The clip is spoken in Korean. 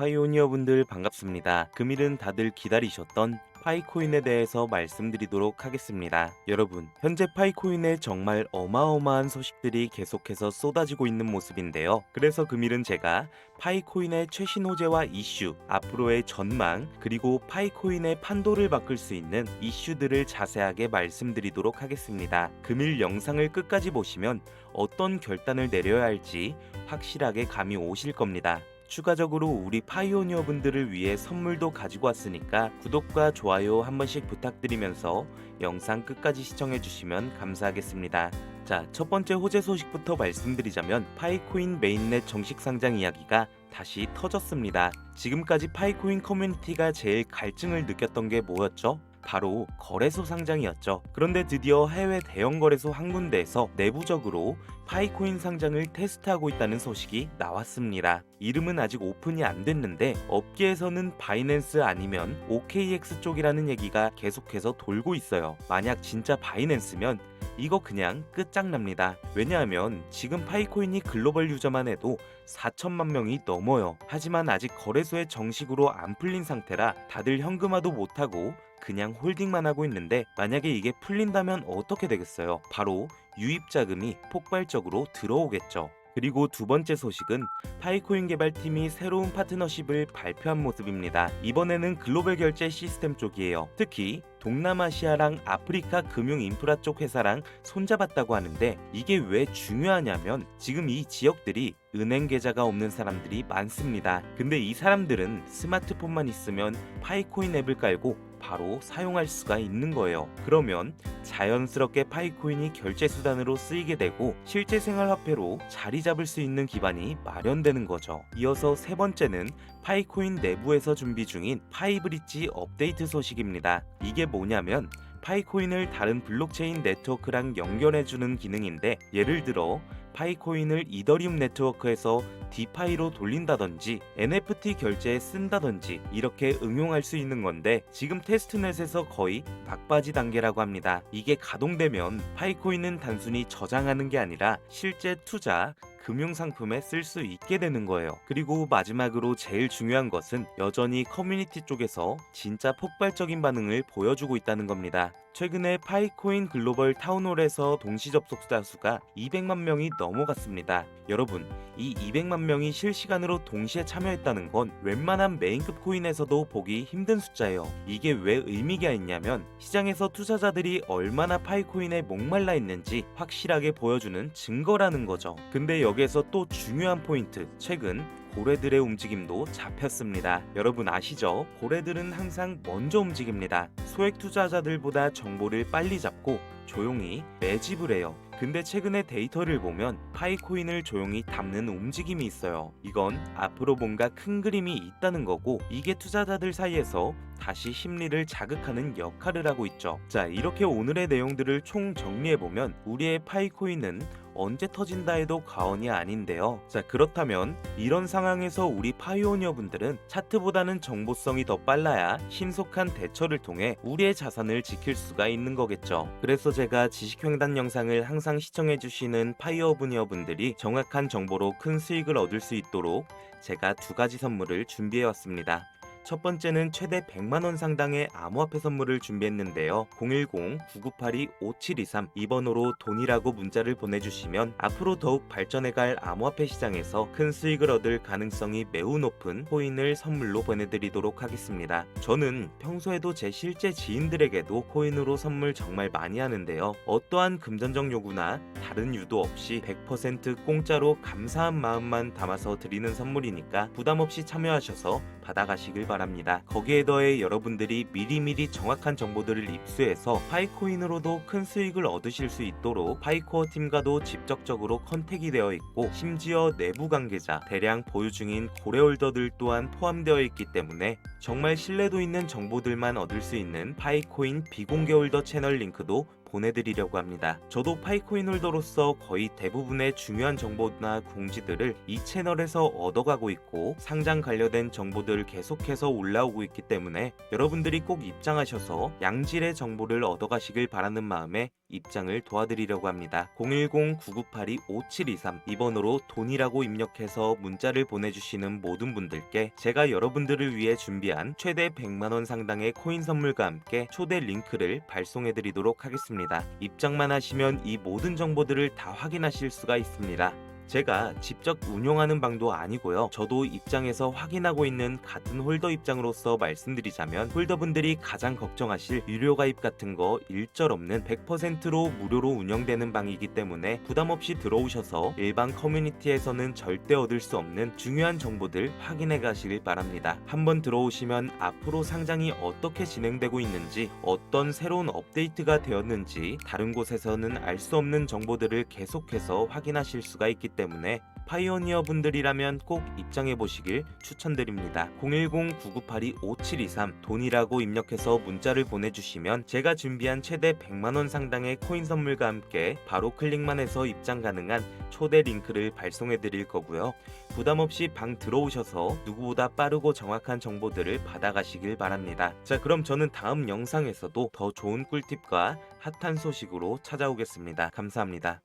파이오니어 분들 반갑습니다. 금일은 다들 기다리셨던 파이코인에 대해서 말씀드리도록 하겠습니다. 여러분, 현재 파이코인에 정말 어마어마한 소식들이 계속해서 쏟아지고 있는 모습인데요. 그래서 금일은 제가 파이코인의 최신 호재와 이슈, 앞으로의 전망, 그리고 파이코인의 판도를 바꿀 수 있는 이슈들을 자세하게 말씀드리도록 하겠습니다. 금일 영상을 끝까지 보시면 어떤 결단을 내려야 할지 확실하게 감이 오실 겁니다. 추가적으로 우리 파이오니어 분들을 위해 선물도 가지고 왔으니까 구독과 좋아요 한 번씩 부탁드리면서 영상 끝까지 시청해 주시면 감사하겠습니다. 자, 첫 번째 호재 소식부터 말씀드리자면 파이코인 메인넷 정식 상장 이야기가 다시 터졌습니다. 지금까지 파이코인 커뮤니티가 제일 갈증을 느꼈던 게 뭐였죠? 바로 거래소 상장이었죠. 그런데 드디어 해외 대형 거래소 한 군데에서 내부적으로 파이코인 상장을 테스트하고 있다는 소식이 나왔습니다. 이름은 아직 오픈이 안 됐는데 업계에서는 바이낸스 아니면 OKX 쪽이라는 얘기가 계속해서 돌고 있어요. 만약 진짜 바이낸스면 이거 그냥 끝장납니다. 왜냐하면 지금 파이코인이 글로벌 유저만 해도 4천만 명이 넘어요. 하지만 아직 거래소에 정식으로 안 풀린 상태라 다들 현금화도 못하고 그냥 홀딩만 하고 있는데 만약에 이게 풀린다면 어떻게 되겠어요? 바로 유입 자금이 폭발적으로 들어오겠죠. 그리고 두 번째 소식은 파이코인 개발팀이 새로운 파트너십을 발표한 모습입니다. 이번에는 글로벌 결제 시스템 쪽이에요. 특히 동남아시아랑 아프리카 금융 인프라 쪽 회사랑 손잡았다고 하는데 이게 왜 중요하냐면 지금 이 지역들이 은행 계좌가 없는 사람들이 많습니다. 근데 이 사람들은 스마트폰만 있으면 파이코인 앱을 깔고 바로 사용할 수가 있는 거예요. 그러면 자연스럽게 파이코인이 결제 수단으로 쓰이게 되고 실제 생활 화폐로 자리 잡을 수 있는 기반이 마련되는 거죠. 이어서 세 번째는 파이코인 내부에서 준비 중인 파이브릿지 업데이트 소식입니다. 이게 뭐냐면 파이코인을 다른 블록체인 네트워크랑 연결해주는 기능인데 예를 들어 파이코인을 이더리움 네트워크에서 디파이로 돌린다든지 NFT 결제에 쓴다든지 이렇게 응용할 수 있는 건데 지금 테스트넷에서 거의 막바지 단계라고 합니다. 이게 가동되면 파이코인은 단순히 저장하는 게 아니라 실제 투자 금융 상품에 쓸 수 있게 되는 거예요. 그리고 마지막으로 제일 중요한 것은 여전히 커뮤니티 쪽에서 진짜 폭발적인 반응을 보여주고 있다는 겁니다. 최근에 파이코인 글로벌 타운홀에서 동시 접속자 수가 200만 명이 넘어갔습니다. 여러분, 이 200만 명이 실시간으로 동시에 참여했다는 건 웬만한 메인급 코인에서도 보기 힘든 숫자예요. 이게 왜 의미가 있냐면 시장에서 투자자들이 얼마나 파이코인에 목말라 있는지 확실하게 보여주는 증거라는 거죠. 근데 여기에서 또 중요한 포인트, 최근 고래들의 움직임도 잡혔습니다. 여러분 아시죠? 고래들은 항상 먼저 움직입니다. 소액 투자자들보다 정보를 빨리 잡고 조용히 매집을 해요. 근데 최근에 데이터를 보면 파이코인을 조용히 담는 움직임이 있어요. 이건 앞으로 뭔가 큰 그림이 있다는 거고 이게 투자자들 사이에서 다시 심리를 자극하는 역할을 하고 있죠. 자, 이렇게 오늘의 내용들을 총 정리해보면 우리의 파이코인은 언제 터진다 해도 과언이 아닌데요. 자, 그렇다면 이런 상황에서 우리 파이오니어 분들은 차트보다는 정보성이 더 빨라야 신속한 대처를 통해 우리의 자산을 지킬 수가 있는 거겠죠. 그래서 제가 지식횡단 영상을 항상 시청해주시는 파이어브니어 분들이 정확한 정보로 큰 수익을 얻을 수 있도록 제가 두 가지 선물을 준비해왔습니다. 첫 번째는 최대 100만 원 상당의 암호화폐 선물을 준비했는데요. 010-9982-5723이 번호로 돈이라고 문자를 보내주시면 앞으로 더욱 발전해갈 암호화폐 시장에서 큰 수익을 얻을 가능성이 매우 높은 코인을 선물로 보내드리도록 하겠습니다. 저는 평소에도 제 실제 지인들에게도 코인으로 선물 정말 많이 하는데요. 어떠한 금전적 요구나 다른 유도 없이 100% 공짜로 감사한 마음만 담아서 드리는 선물이니까 부담 없이 참여하셔서 받아가시길 바랍니다. 거기에 더해 여러분들이 미리미리 정확한 정보들을 입수해서 파이코인으로도 큰 수익을 얻으실 수 있도록 파이코어 팀과도 직접적으로 컨택이 되어 있고 심지어 내부 관계자, 대량 보유 중인 고래홀더들 또한 포함되어 있기 때문에 정말 신뢰도 있는 정보들만 얻을 수 있는 파이코인 비공개 홀더 채널 링크도 보내드리려고 합니다. 저도 파이코인 홀더로서 거의 대부분의 중요한 정보나 공지들을 이 채널에서 얻어가고 있고 상장 관련된 정보들 계속해서 올라오고 있기 때문에 여러분들이 꼭 입장하셔서 양질의 정보를 얻어가시길 바라는 마음에 입장을 도와드리려고 합니다. 010-9982-5723 이번호로 돈이라고 입력해서 문자를 보내주시는 모든 분들께 제가 여러분들을 위해 준비한 최대 100만원 상당의 코인 선물과 함께 초대 링크를 발송해드리도록 하겠습니다. 입장만 하시면 이 모든 정보들을 다 확인하실 수가 있습니다. 제가 직접 운용하는 방도 아니고요. 저도 입장에서 확인하고 있는 같은 홀더 입장으로서 말씀드리자면 홀더분들이 가장 걱정하실 유료 가입 같은 거 일절 없는 100%로 무료로 운영되는 방이기 때문에 부담 없이 들어오셔서 일반 커뮤니티에서는 절대 얻을 수 없는 중요한 정보들 확인해 가시길 바랍니다. 한번 들어오시면 앞으로 상장이 어떻게 진행되고 있는지 어떤 새로운 업데이트가 되었는지 다른 곳에서는 알 수 없는 정보들을 계속해서 확인하실 수가 있기 때문에 파이오니어 분들이라면 꼭 입장해 보시길 추천드립니다. 010-9982-5723 돈이라고 입력해서 문자를 보내주시면 제가 준비한 최대 100만원 상당의 코인 선물과 함께 바로 클릭만 해서 입장 가능한 초대 링크를 발송해 드릴 거고요. 부담 없이 방 들어오셔서 누구보다 빠르고 정확한 정보들을 받아가시길 바랍니다. 자, 그럼 저는 다음 영상에서도 더 좋은 꿀팁과 핫한 소식으로 찾아오겠습니다. 감사합니다.